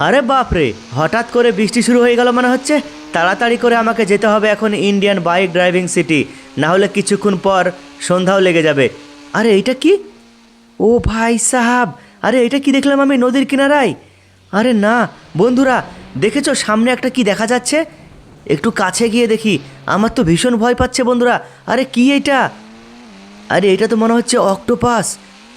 আরে বাপরে, হঠাৎ করে বৃষ্টি শুরু হয়ে গেল মনে হচ্ছে? তাড়াতাড়ি করে আমাকে যেতে হবে এখন ইন্ডিয়ান বাইক ড্রাইভিং সিটি। না হলে কিছুক্ষণ পর সন্ধ্যাও লেগে যাবে। আরে এইটা কি? ও ভাই সাহাব, আরে এটা কি দেখলাম আমি নদীর কিনারায়? আরে না, বন্ধুরা, দেখেছ সামনে একটা কি দেখা যাচ্ছে? একটু কাছে গিয়ে দেখি, আমার তো ভীষণ ভয় পাচ্ছে বন্ধুরা। আরে কি এটা? আরে এটা তো মনে হচ্ছে অক্টোপাস।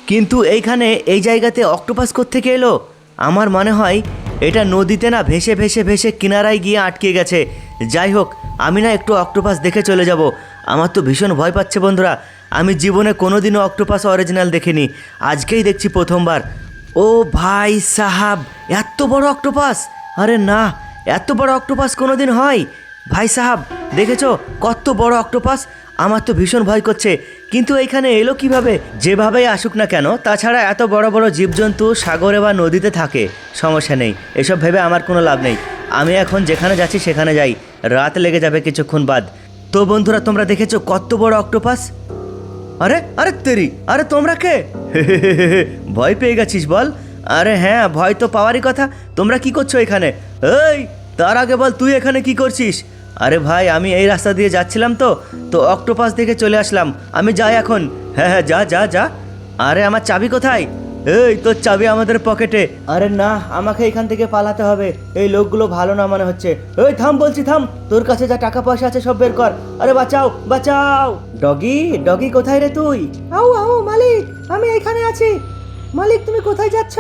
কিন্তু এইখানে এই জায়গাতে অক্টোপাস থেকে এলো? আমার মনে হয় এটা নদীতে না ভেসে ভেসে ভেসে কিনারায় গিয়ে আটকে গেছে। যাই হোক, আমি না একটু অক্টোপাস দেখে চলে যাব। আমার তো ভীষণ ভয় পাচ্ছে বন্ধুরা। আমি জীবনে কোনোদিনও অক্টোপাস অরিজিনাল দেখিনি। আজকেই দেখছি প্রথমবার। ও ভাই সাহাব, এত বড় অক্টোপাস! আরে না, এত বড় অক্টোপাস কোনোদিন হয়। ভাই সাহাব, দেখেছ কত বড় অক্টোপাস? আমার তো ভীষণ ভয় করছে। কিন্তু এইখানে এলো কীভাবে? যেভাবেই আসুক না কেন, তাছাড়া এত বড় বড় জীবজন্তু সাগরে বা নদীতে থাকে। সমস্যা নেই, এসব ভেবে আমার কোনো লাভ নেই। আমি এখন যেখানে যাচ্ছি সেখানে যাই। রাত লেগে যাবে কিছুক্ষণ বাদ। তো বন্ধুরা, তোমরা দেখেছ কত বড় অক্টোপাস? আরে আরে তেরি, আরে তোমরা কে? ভয় পেয়ে গেছিস বল। আরে হ্যাঁ ভয় তো পাওয়ারই কথা। তোমরা কি করছ এখানে? এই, তার আগে বল, তুই এখানে কি করছিস? আরে ভাই আমি এই রাস্তা দিয়ে যাচ্ছিলাম তো তো অক্টোপাস দেখে চলে আসলাম। আমি যাই এখন। হ্যাঁ হ্যাঁ যা যা যা। আরে আমার চাবি কোথায়? এই তোর চাবি আমাদের পকেটে। আরে না আমাকে এখান থেকে পালাতে হবে। এই লোকগুলো ভালো না মনে হচ্ছে। এই থাম বলছি থাম। তোর কাছে যা টাকা পয়সা আছে সব বের কর। আরে বাঁচাও বাঁচাও। ডগি ডগি কোথায় রে তুই? আও আও মালিক আমি এখানে আছি। মালিক তুমি কোথায় যাচ্ছ?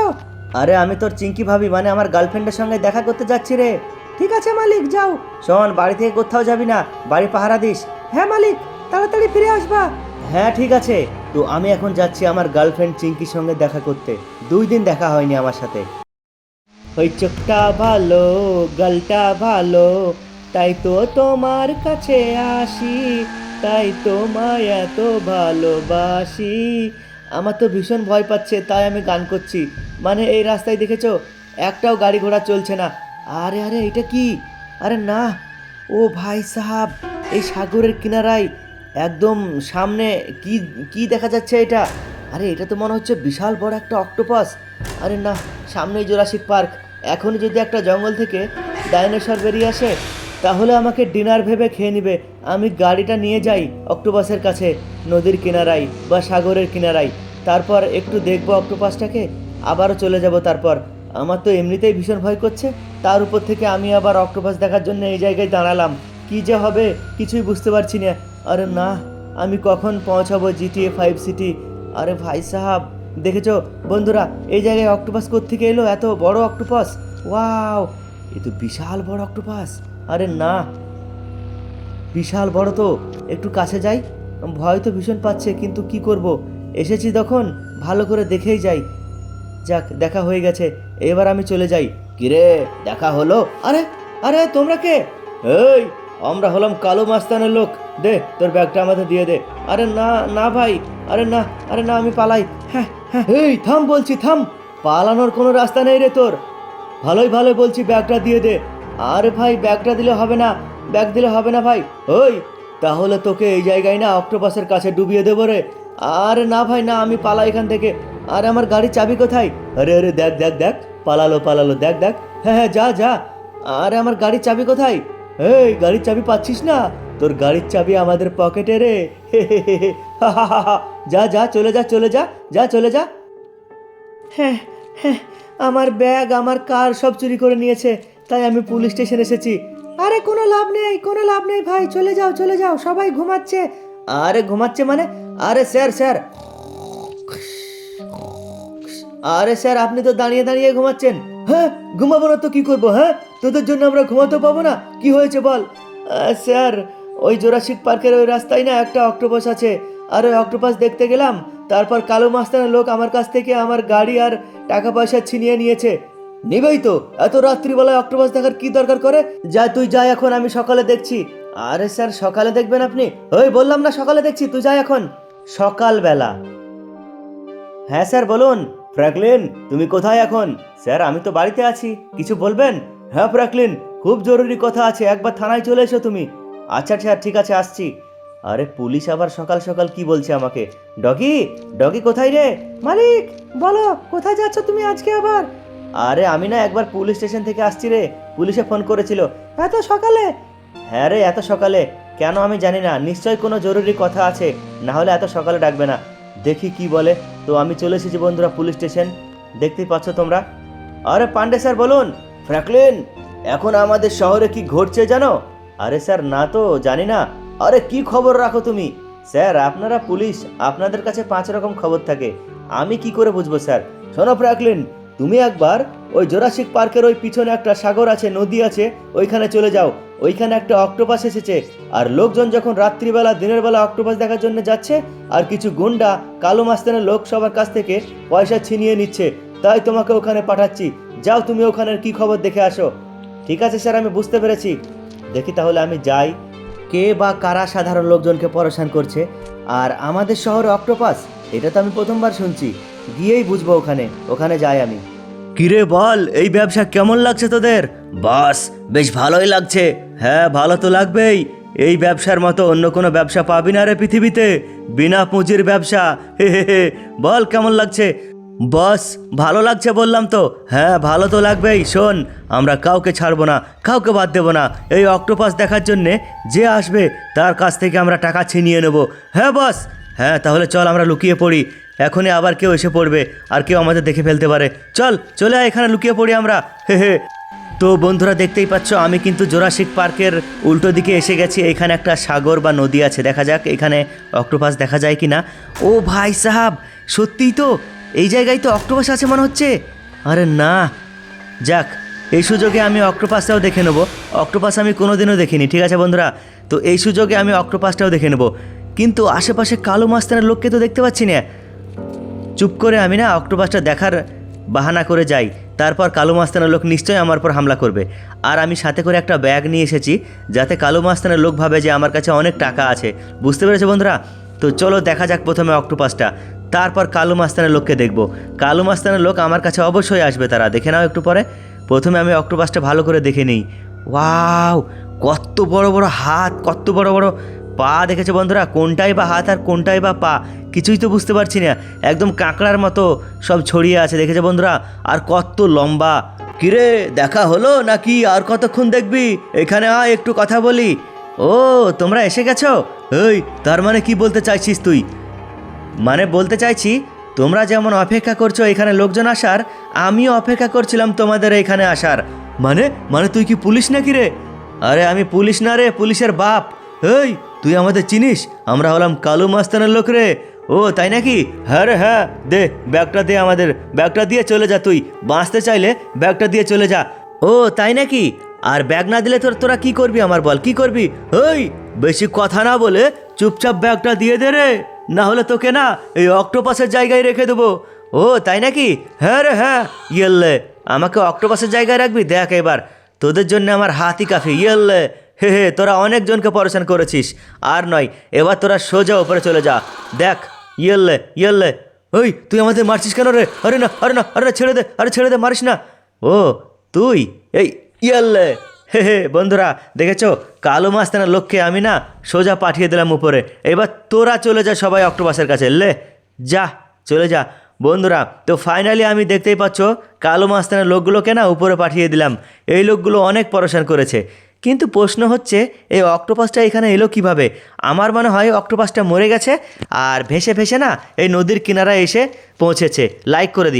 আরে আমি তোর চিঙ্কি ভাবি মানে আমার গার্লফ্রেন্ডের সঙ্গে দেখা করতে যাচ্ছি রে। ঠিক আছে মালিক যাও। শোন বাড়ি থেকে কোথাও যাবি না বাড়ি পাহারা দিস। হ্যাঁ মালিক তাড়াতাড়ি ফিরে আসবা। হ্যাঁ ঠিক আছে। তো আমি এখন যাচ্ছি আমার গার্লফ্রেন্ড চিঙ্কির সঙ্গে দেখা করতে। দুই দিন দেখা হয়নি আমার সাথে। ওই চোখটা ভালো গালটা ভালো তাই তো তোমার কাছে আসি তাই তো তোমায় এত ভালোবাসি। আমার তো ভীষণ ভয় পাচ্ছে তাই আমি গান করছি। মানে এই রাস্তায় দেখেছ একটাও গাড়ি ঘোড়া চলছে না। আরে আরে, এটা কি? আরে না, ও ভাই সাহাব, এই সাগরের কিনারায় একদম সামনে কি কি দেখা যাচ্ছে এটা? আরে, এটা তো মনে হচ্ছে বিশাল বড় একটা অক্টোপাস। আরে না, সামনেই জোরাসিক পার্ক। এখনই যদি একটা জঙ্গল থেকে ডাইনোসর বেরিয়ে আসে, তাহলে আমাকে ডিনার ভেবে খেয়ে নেবে। আমি গাড়িটা নিয়ে যাই অক্টোপাসের কাছে, নদীর কিনারায় বা সাগরের কিনারায়। তারপর একটু দেখব অক্টোপাসটাকে, আবারও চলে যাব তারপর। আমার তো এমনিতেই ভীষণ ভয় করছে। তার উপর থেকে আমি আবার অক্টোপাস দেখার জন্য এই জায়গায় দাঁড়ালাম। কি যে হবে, কিছুই বুঝতে পারছি না। আরে না, আমি কখন পৌঁছাবো জিটিএ ফাইভ সিটি আরে ভাই সাহাব, দেখেছ? বন্ধুরা, এই জায়গায় অক্টোপাস থেকে এলো? এত বড় অক্টোপাস? ওয়াও, এ তো বিশাল বড় অক্টোপাস। আরে না, বিশাল বড় তো। একটু কাছে যাই। ভয় তো ভীষণ পাচ্ছে, কিন্তু কি করব? এসেছি তখন, ভালো করে দেখেই যাই। যাক, দেখা হয়ে গেছে। এবার আমি চলে যাই। কিরে, দেখা হলো? আরে আরে, তোমরা কে? এই, আমরা হলাম কালো মাস্তানের লোক। দে, তোর ব্যাগটা আমাদের দিয়ে দে। আরে না না ভাই, আরে না আরে না, আমি পালাই। হ্যাঁ হ্যাঁ। এই, থাম বলছি, থাম। পালানোর কোনো রাস্তা নেই রে তোর। ভালোই ভালোই বলছি, ব্যাগটা দিয়ে দে। আরে ভাই, ব্যাগটা দিলে হবে না। ব্যাগ দিলে হবে না ভাই। ওই, তাহলে তোকে এই জায়গায় না অক্টোপাসের কাছে ডুবিয়ে দেবো রে। আরে না ভাই, না, আমি পালাই এখান থেকে। আরে, আমার গাড়ির চাবি কোথায়? আরে আরে, দেখ দেখ দেখ। পালালো পালালো। দেখ দেখ। হ্যাঁ হ্যাঁ যা যা। আরে, আমার গাড়ির চাবি কোথায়? এই, গাড়ির চাবি পাচ্ছিস না? তোর গাড়ির চাবি আমাদের পকেটে রে। যা যা, চলে যা চলে যা। যা, চলে যা। হ্যাঁ হ্যাঁ আমার ব্যাগ, আমার কার সব চুরি করে নিয়েছে। তাই আমি পুলিশ স্টেশন এসেছি। আরে, কোনো লাভ নেই, কোনো লাভ নেই ভাই। চলে যাও চলে যাও। সবাই ঘুমাচ্ছে। আরে, ঘুমাচ্ছে মানে? আরে, স্যার স্যার। আরে স্যার, আপনি তো দাঁড়িয়ে দাঁড়িয়ে ঘুমাচ্ছেন। হ্যাঁ ঘুমাবো না তো কি করব হ্যাঁ? তোদের জন্য আমরা ঘুমাতে পাবো না। কি হয়েছে বল? স্যার, ওই জোরাসিক পার্কের ওই রাস্তায় না একটা অক্টোপাস আছে। আর ওই অক্টোপাস দেখতে গেলাম, তারপর কালো মাস্তানের লোক আমার কাছ থেকে আমার গাড়ি আর টাকা পয়সা ছিনিয়ে নিয়েছে। নিবেই তো, এত রাত্রিবেলায় অক্টোপাস দেখার কি দরকার করে? যা, তুই যা এখন, আমি সকালে দেখছি। আরে স্যার, সকালে দেখবেন আপনি? ওই, বললাম না সকালে দেখছি, তুই যা এখন। সকালবেলা। হ্যাঁ স্যার, বলুন। ফ্র্যাঙ্কলিন তুমি কোথায় এখন? স্যার, আমি তো বাড়িতে আছি। কিছু বলবেন? হ্যাঁ ফ্র্যাঙ্কলিন খুব জরুরি কথা আছে, একবার থানায় চলে এসো তুমি। আচ্ছা আচ্ছা ঠিক আছে, আসছি। আরে, পুলিশ আবার সকাল সকাল কি বলছে আমাকে? ডগি ডগি কোথায় রে? মালিক, বলো, কোথায় যাচ্ছ তুমি আজকে আবার? আরে, আমি না একবার পুলিশ স্টেশন থেকে আসছি রে। পুলিশে ফোন করেছিল। এত সকালে? হ্যাঁ রে, এত সকালে। কেন আমি জানি না নিশ্চয়ই কোনো জরুরি কথা আছে। না হলে এত সকালে ডাকবে না। দেখি কি বলে। তো আমি চলে এসেছি বন্ধুরা পুলিশ স্টেশন। দেখতেই পাচ্ছ তোমরা? আরে পান্ডে স্যার, বলুন। ফ্র্যাঙ্কলিন, এখন আমাদের শহরে কি ঘটছে জানো? আরে স্যার, না তো, জানি না। আরে কি খবর রাখো তুমি? স্যার, আপনারা পুলিশ, আপনাদের কাছে পাঁচ রকম খবর থাকে। আমি কি করে বুঝব স্যার? শোনো ফ্র্যাঙ্কলিন তুমি একবার ওই জোরাসিক পার্কের ওই পিছনে একটা সাগর আছে, নদী আছে, ওইখানে চলে যাও। ওইখানে একটা অক্টোপাস এসেছে। আর লোকজন যখন রাত্রিবেলা, দিনের বেলা অক্টোপাস দেখার জন্য যাচ্ছে, আর কিছু গুন্ডা, কালো মাস্তানের লোক সবার কাছ থেকে পয়সা ছিনিয়ে নিচ্ছে, তাই তোমাকে ওখানে পাঠাচ্ছি। যাও তুমি ওখানের কি খবর দেখে আসো। ঠিক আছে স্যার, আমি বুঝতে পেরেছি। দেখি তাহলে আমি যাই। কে বা কারা সাধারণ লোকজনকে পরেশান করছে? আর আমাদের শহরে অক্টোপাস? এটা তো আমি প্রথমবার শুনছি। গিয়েই বুঝব ওখানে। ওখানে যাই আমি। কিরে বল, এই ব্যবসা কেমন লাগছে তোদের? বাস, বেশ ভালোই লাগছে। হ্যাঁ ভালো তো লাগবেই। এই ব্যবসার মতো অন্য কোনো ব্যবসা পাবি না রে পৃথিবীতে। বিনা পুঁজির ব্যবসা। হে হে হে। বল, কেমন লাগছে? বস, ভালো লাগছে বললাম তো। হ্যাঁ ভালো তো লাগবেই। শোন, আমরা কাউকে ছাড়বো না, কাউকে বাদ দেবো না। এই অক্টোপাস দেখার জন্যে যে আসবে, তার কাছ থেকে আমরা টাকা ছিনিয়ে নেব। হ্যাঁ বস। হ্যাঁ তাহলে চল আমরা লুকিয়ে পড়ি। এখনই আবার কেউ এসে পড়বে আর কেউ আমাদের দেখে ফেলতে পারে। চল, চলে আয়, এখানে লুকিয়ে পড়ি আমরা। হে হে। তো বন্ধুরা দেখতেই পাচ্ছ, আমি কিন্তু জোরাসিক পার্কের উল্টো দিকে এসে গেছি। এখানে একটা সাগর বা নদী আছে, দেখা যাক এখানে অক্টোপাস দেখা যায় কি না ও ভাই সাহাব, সত্যিই তো, এই জায়গায় তো অক্টোপাস আছে মনে হচ্ছে। আরে না, যাক, এই সুযোগে আমি অক্টোপাসটাও দেখে নেব। অক্টোপাস আমি কোনোদিনও দেখিনি, ঠিক আছে বন্ধুরা? তো এই সুযোগে আমি অক্টোপাসটাও দেখে নেব। কিন্তু আশেপাশে কালো মাস্তানের লোককে তো দেখতে পাচ্ছি না। চুপ করে আমি না অক্টোপাসটা দেখার বাহানা করে যাই। তারপর কালো মাস্তানের লোক নিশ্চয়ই আমার পর হামলা করবে। আর আমি সাথে করে একটা ব্যাগ নিয়ে এসেছি, যাতে কালো মাস্তানের লোক ভাবে যে আমার কাছে অনেক টাকা আছে। বুঝতে পেরেছ বন্ধুরা? তো চলো দেখা যাক প্রথমে অক্টোপাসটা। তারপর কালো মাস্তানের লোককে দেখব। কালো মাস্তানের লোক আমার কাছে অবশ্যই আসবে, তারা দেখে নাও একটু পরে। প্রথমে আমি অক্টোপাসটা ভালো করে দেখে নিই। ওয়াও! কত বড় বড় হাত, কত বড় বড় পা দেখেছে বন্ধুরা? কোনটাই বা হাত আর কোনটাই বা পা? কিছুই তো বুঝতে পারছি না। একদম কাঁকড়ার মতো সব ছড়িয়ে আছে, দেখেছে বন্ধুরা? আর কত লম্বা। কিরে, দেখা হলো নাকি? আর কতক্ষণ দেখবি? এখানে আয়, একটু কথা বলি। ও, তোমরা এসে গেছো? এই, তার মানে কি বলতে চাইছিস তুই? মানে বলতে চাইছি, তোমরা যেমন অপেক্ষা করছ এখানে লোকজন আসার, আমিও অপেক্ষা করছিলাম তোমাদের এখানে আসার। মানে? মানে তুই কি পুলিশ নাকি রে? আরে আমি পুলিশ না রে, পুলিশের বাপ। এই তুই আমাদের চিনিস? আমরা হলাম কালু মাস্তানের লোক রে। ও, তাই নাকি? হ্যাঁ রে হ্যাঁ। দে, ব্যাগটা দে আমাদের। ব্যাগটা দিয়ে চলে যা তুই। বাঁচতে চাইলে ব্যাগটা দিয়ে চলে যা। ও, তাই নাকি? আর ব্যাগ না দিলে তোর তোরা কি করবি আমার বল? কি করবি? ওই বেশি কথা না বলে চুপচাপ ব্যাগটা দিয়ে দে রে। না হলে তোকে না এই অক্টোপাসের জায়গায় রেখে দেবো। ও, তাই নাকি? হ্যাঁ রে হ্যাঁ। ইয়েললে, আমাকে অক্টোপাসের জায়গায় রাখবি? দেখ এবার। তোদের জন্য আমার হাতি কাফি। ইয়েললে। হে হে, তোরা অনেকজনকে পরেশান করেছিস। আর নয়, এবার তোরা সোজা ওপরে চলে যা। দেখ, ইয়েললে ইয়েললে। ওই, তুই আমাদের মারছিস কেন রে? আরে না আরে না আরে না, ছেড়ে দে, আরে ছেড়ে দে, মারিস না। ও, তুই, এই, ইয়াল্লে। হে হে, বন্ধুরা, দেখেছ? কালো মাস্তানের লক্ষ্যে আমি না সোজা পাঠিয়ে দিলাম উপরে। এবার তোরা চলে যা সবাই অক্টোপাসের কাছে, লে। যা, চলে যা। বন্ধুরা, তো ফাইনালি আমি দেখতেই পাচ্ছ, কালো মাস্তানের লোকগুলোকে না উপরে পাঠিয়ে দিলাম। এই লোকগুলো অনেক পরেশান করেছে। কিন্তু প্রশ্ন হচ্ছে, এই অক্টোপাসটা এখানে এলো কীভাবে? আমার মনে হয় অক্টোপাসটা মরে গেছে আর ভেসে ভেসে না এই নদীর কিনারায় এসে পৌঁছেছে। লাইক করে দিও।